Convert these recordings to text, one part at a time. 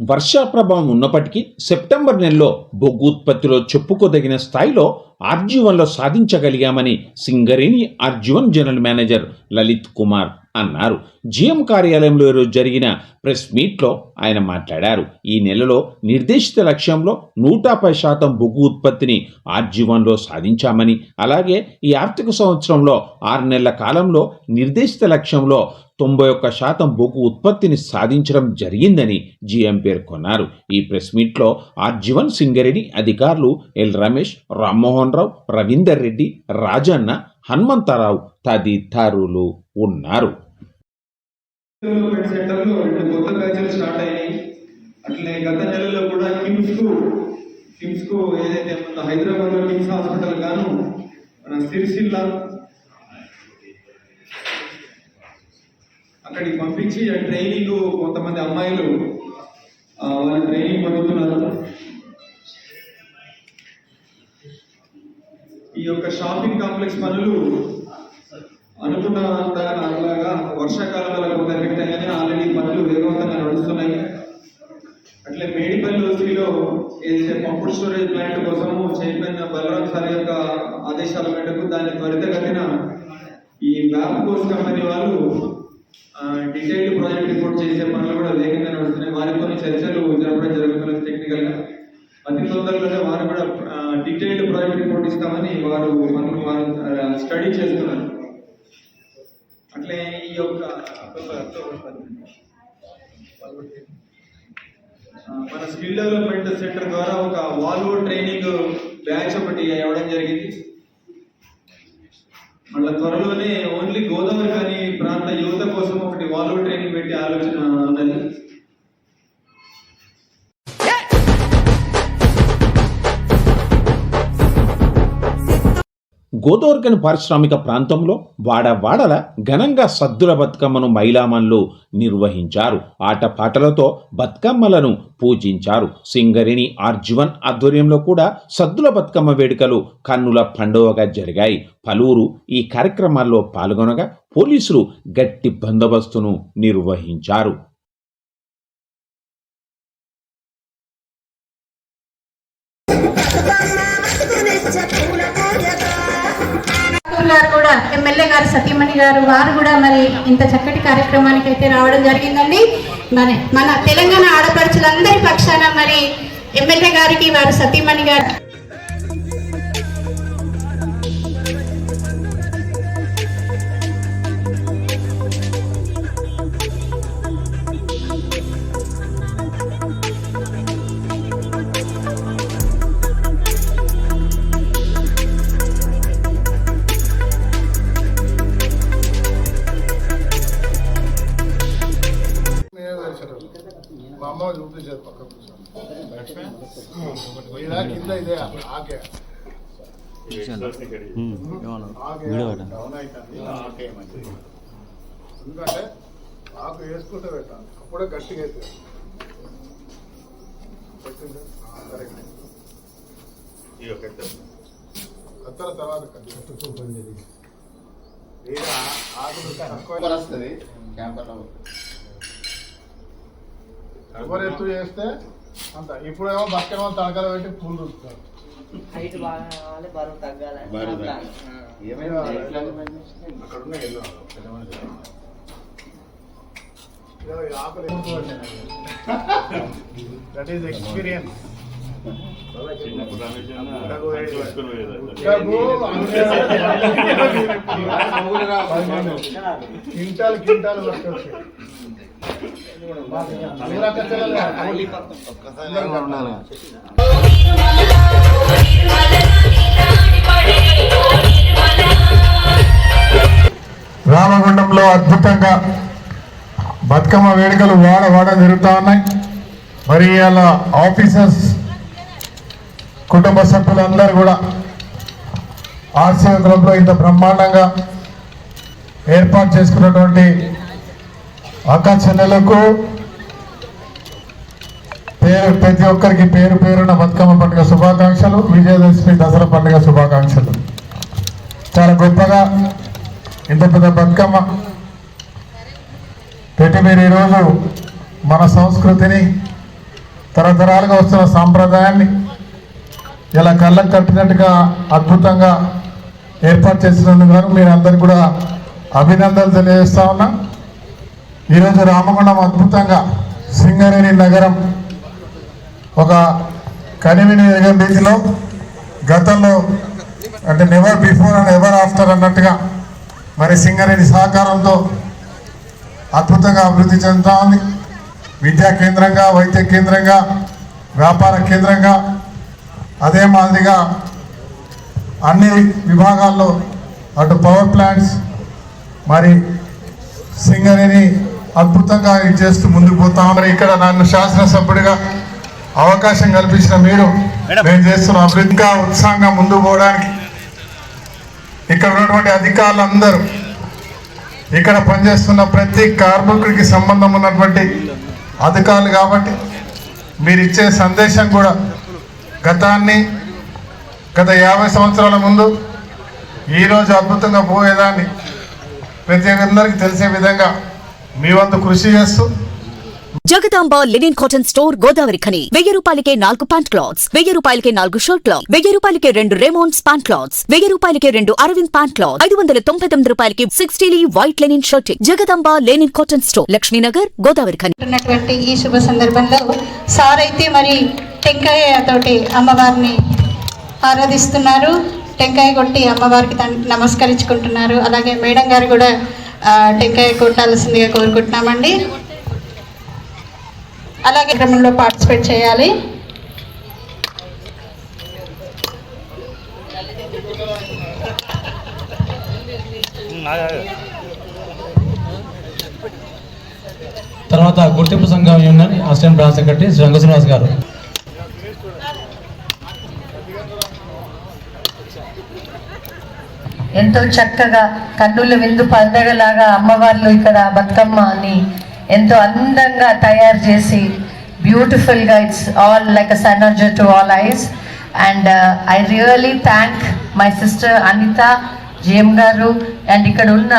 వర్షా ప్రభావం ఉన్నప్పటికీ సెప్టెంబర్ నెలలో బొగ్గు ఉత్పత్తిలో చెప్పుకోదగిన స్థాయిలో ఆర్జీవన్లో సాధించగలిగామని Singareni R G one general manager Lalith Kumar అన్నారు. జీఎం కార్యాలయంలో ఈరోజు జరిగిన ప్రెస్ మీట్లో ఆయన మాట్లాడారు. ఈ నెలలో నిర్దేశిత లక్ష్యంలో నూట పది శాతం బొగ్గు ఉత్పత్తిని ఆర్జీవన్లో సాధించామని అలాగే ఈ ఆర్థిక సంవత్సరంలో ఆరు నెలల కాలంలో నిర్దేశిత లక్ష్యంలో తొంభై ఒక్క శాతం బొగ్గు ఉత్పత్తిని సాధించడం జరిగిందని జిఎం పేర్కొన్నారు. ఈ ప్రెస్ మీట్లో ఆర్జీవన్ సింగరేణి అధికారులు ఎల్ రమేష్ రామ్మోహన్ రావు రవీందర్ రెడ్డి రాజన్న హనుమంతరావు తదితరులు ఉన్నారు. డెవలప్మెంట్ సెంటర్లో రెండు కొత్త బ్యాచ్లు స్టార్ట్ అయినాయి. అట్లనే గత నెలలో కూడా కిమ్స్కు కిమ్స్కు ఏదైతే మన హైదరాబాద్లో కిమ్స్ హాస్పిటల్ గాను మన సిరిసిల్ల అక్కడికి పంపించి ఆ ట్రైనింగ్ కొంతమంది అమ్మాయిలు వాళ్ళు ట్రైనింగ్ పొందుతున్నారు. ఈ యొక్క షాపింగ్ కాంప్లెక్స్ పనులు అనుకున్నంత అలాగా వర్షాకాలంలో కొంత ఎఫెక్ట్ అయ్యానే ఆల్రెడీ పనులు వేగవంతంగా నడుస్తున్నాయి. అట్లే మేడిపల్లి ఓసీలో ఏదైతే పంపుడు స్టోరేజ్ ప్లాంట్ కోసము చైర్మన్ బలరాం సార్ యొక్క ఆదేశాల మేరకు దాన్ని త్వరితగతిన ఈ వ్యాప్ కోర్స్ కంపెనీ వాళ్ళు డీటెయిల్డ్ ప్రాజెక్ట్ రిపోర్ట్ చేసే పనులు కూడా వేగంగా నడుస్తున్నాయి వారితో చర్చలు జరపడం జరుగుతున్నది టెక్నికల్గా అతి తొందరలోనే వారు కూడా డీటెయిల్డ్ ప్రాజెక్ట్ రిపోర్ట్ ఇస్తామని వారు పనులు వారు స్టడీ చేస్తున్నారు అట్లే ఈ యొక్క ఆ, మన స్కిల్ డెవలప్మెంట్ సెంటర్ ద్వారా ఒక వాల్వో ట్రైనింగ్ బ్యాచ్ ఒకటి ఇవ్వడం జరిగింది. మళ్ళీ త్వరలోనే ఓన్లీ గోదావరి కానీ ప్రాంత యువత కోసం ఒకటి వాల్వో ట్రైనింగ్ పెట్టే ఆలోచన ఉన్నది గోదోర్గన్ పారిశ్రామిక ప్రాంతంలో వాడవాడల ఘనంగా సద్దుల బతుకమ్మను మైలామన్లు నిర్వహించారు. ఆటపాటలతో బతుకమ్మలను పూజించారు. సింగరిణి ఆర్జువన్ ఆధ్వర్యంలో కూడా సద్దుల బతుకమ్మ వేడుకలు కన్నుల పండుగగా జరిగాయి. పలువురు ఈ కార్యక్రమాల్లో పాల్గొనగా పోలీసులు గట్టి బందోబస్తును నిర్వహించారు. గారు కూడా ఎమ్మెల్యే గారు సతీమణి గారు వారు కూడా మరి ఇంత చక్కటి కార్యక్రమానికి అయితే రావడం జరిగిందండి. మరి మన తెలంగాణ ఆడపడుచులందరి పక్షాన మరి ఎమ్మెల్యే గారికి వారు సతీమణి గారు ఇలా కింద ఇదే ఆకే డౌన్ అవుతుంది ఆకే మంచిది ఎందుకంటే ఆకు వేసుకుంటే పెట్టాను అప్పుడే గట్టిగా అయితే పెట్టిందా? కత్తెర తర్వాత తక్కువ వస్తుంది క్యాంపర్లో ఎవరు ఎత్తు చేస్తే అంత. ఇప్పుడేమో బతుకేమో తడకలు పెట్టి పూలు చూస్తారు హైట్ బాగా కావాలి బరువు తగ్గాలి. బరువు. తగ్గాలి. ఏమైనా అక్కడ ఆకులు దట్ ఈస్ ఎక్స్పీరియన్స్ క్వింటాల్ రామగుండంలో అద్భుతంగా బతుకమ్మ వేడుకలు వాడ వాడ జరుగుతూ ఉన్నాయి. మరి ఇలా ఆఫీసర్స్ కుటుంబ సభ్యులందరూ కూడా ఆర్సీఎం క్లబ్లో ఇంత బ్రహ్మాండంగా ఏర్పాటు చేసుకున్నటువంటి అక్క చెల్లెలకు పేరు ప్రతి ఒక్కరికి పేరు పేరున బతుకమ్మ పండుగ శుభాకాంక్షలు విజయదశమి దసరా పండుగ శుభాకాంక్షలు. చాలా గొప్పగా ఇంత పెద్ద బతుకమ్మ పెట్టి మీరు ఈరోజు మన సంస్కృతిని తరతరాలుగా వస్తున్న సాంప్రదాయాన్ని ఇలా కళ్ళకు కట్టినట్టుగా అద్భుతంగా ఏర్పాటు చేసినందుకు గాను మీరు అందరికి కూడా అభినందనలు తెలియజేస్తా ఉన్నా. ఈరోజు రామగుండం అద్భుతంగా సింగరేణి నగరం ఒక కనివిని ఎరగని రీతిలో గతంలో అంటే never before and ever after అన్నట్టుగా మరి సింగరేణి సహకారంతో అద్భుతంగా అభివృద్ధి చెందుతా ఉంది. విద్యా కేంద్రంగా వైద్య కేంద్రంగా వ్యాపార కేంద్రంగా అదే మాదిరిగా అన్ని విభాగాల్లో అటు పవర్ ప్లాంట్స్ మరి సింగరేణి అద్భుతంగా ఇది చేస్తూ ముందుకు పోతా మరి ఇక్కడ నన్ను శాసనసభ్యుడిగా అవకాశం కల్పించిన మీరు నేను చేస్తున్న అభివృద్ధిగా ఉత్సాహంగా ముందుకు పోవడానికి ఇక్కడ ఉన్నటువంటి అధికారులందరూ ఇక్కడ పనిచేస్తున్న ప్రతి కార్మికుడికి సంబంధం ఉన్నటువంటి అధికారులు కాబట్టి మీరు ఇచ్చే సందేశం కూడా గతాన్ని గత యాభై సంవత్సరాల ముందు ఈరోజు అద్భుతంగా పోయేదాన్ని ప్రతి ఒక్కరికి తెలిసే విధంగా మీ వంతు కృషి చేస్తూ Jagadamba linen cotton store Godavarikhani. వెయ్యి రూపాయలకే నాలుగు ప్యాంట్ క్లాత్స్ వెయ్యి రూపాయలకే నాలుగు షర్ట్ క్లాత్ వెయ్యి రూపాయలకే రెండు రెమోన్స్ ప్యాంట్ క్లాత్స్ వెయ్యి రూపాయలకే రెండు అరవింద్ ప్యాంట్ క్లాత్ ఐదు వందల తొంభై తొమ్మిది రూపాయలకి సిక్స్టీలీ white linen shirt. Jagadamba linen cotton store Lakshminagar Godavarikhani. ఈ శుభ సందర్భంలో సార్ అయితే మరి టెంకాయ తోటి అమ్మవారిని ఆరాధిస్తున్నారు. టెంకాయ కొట్టి అమ్మవారికి తన్- నమస్కరించుకుంటున్నారు. అలాగే మేడం గారు కూడా టెంకాయ కొట్టాల్సిందిగా కోరుకుంటున్నామండి. అలాగే క్రమంలో పార్టిసిపేట్ చేయాలి. తర్వాత గుర్తింపు సంఘం union assistant branch secretary Shri గారు. ఎంతో చక్కగా కన్నుల విందు పండగలాగా అమ్మవార్లు ఇక్కడ బతుకమ్మని ఎంతో అందంగా తయారు చేసి బ్యూటిఫుల్గా it's all like a సనర్జర్ to all eyes and I really thank my sister Anitha జేమ్ గారు అండ్ ఇక్కడ ఉన్న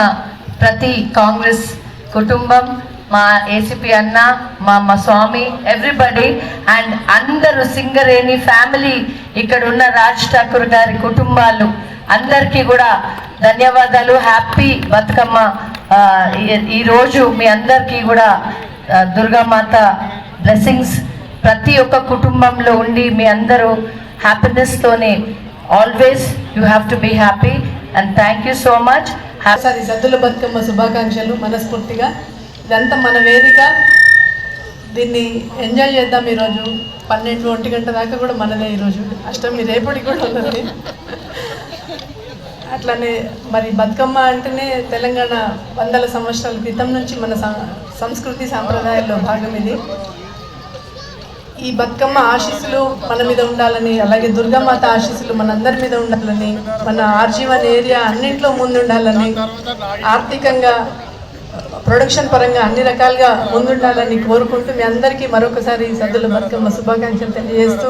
ప్రతి కాంగ్రెస్ కుటుంబం మా ఏసీపీ అన్న మా మా స్వామి ఎవ్రీబడి అండ్ అందరూ సింగరేణి ఫ్యామిలీ ఇక్కడ ఉన్న రాజ్ ఠాకూర్ గారి కుటుంబాలు అందరికీ కూడా ధన్యవాదాలు. హ్యాపీ బతుకమ్మ. ఈ- ఈరోజు మీ అందరికీ కూడా దుర్గామాత బ్లెస్సింగ్స్. ప్రతి ఒక్క కుటుంబంలో ఉండి మీ అందరూ హ్యాపీనెస్తోనే always you have to be happy and thank you so much. ఒకసారి సద్దుల బతుకమ్మ శుభాకాంక్షలు మనస్ఫూర్తిగా. ఇదంతా మన వేదిక. దీన్ని ఎంజాయ్ చేద్దాం ఈరోజు. పన్నెండు ఒంటి గంట దాకా కూడా మనదే ఈరోజు. అష్టమి రేపటికి కూడా ఉన్నది. అట్లనే మరి బతుకమ్మ అంటేనే తెలంగాణ వందల సంవత్సరాల క్రితం నుంచి మన సంస్కృతి సాంప్రదాయాల్లో భాగం ఇది. ఈ బతుకమ్మ ఆశీస్సులు మన మీద ఉండాలని అలాగే దుర్గామాత ఆశీస్సులు మనందరి మీద ఉండాలని మన ఆర్జీవన్ ఏరియా అన్నింట్లో ముందుండాలని ఆర్థికంగా ప్రొడక్షన్ పరంగా అన్ని రకాలుగా ముందుండాలని కోరుకుంటూ మీ అందరికీ మరొకసారి సద్దుల బతుకమ్మ శుభాకాంక్షలు తెలియజేస్తూ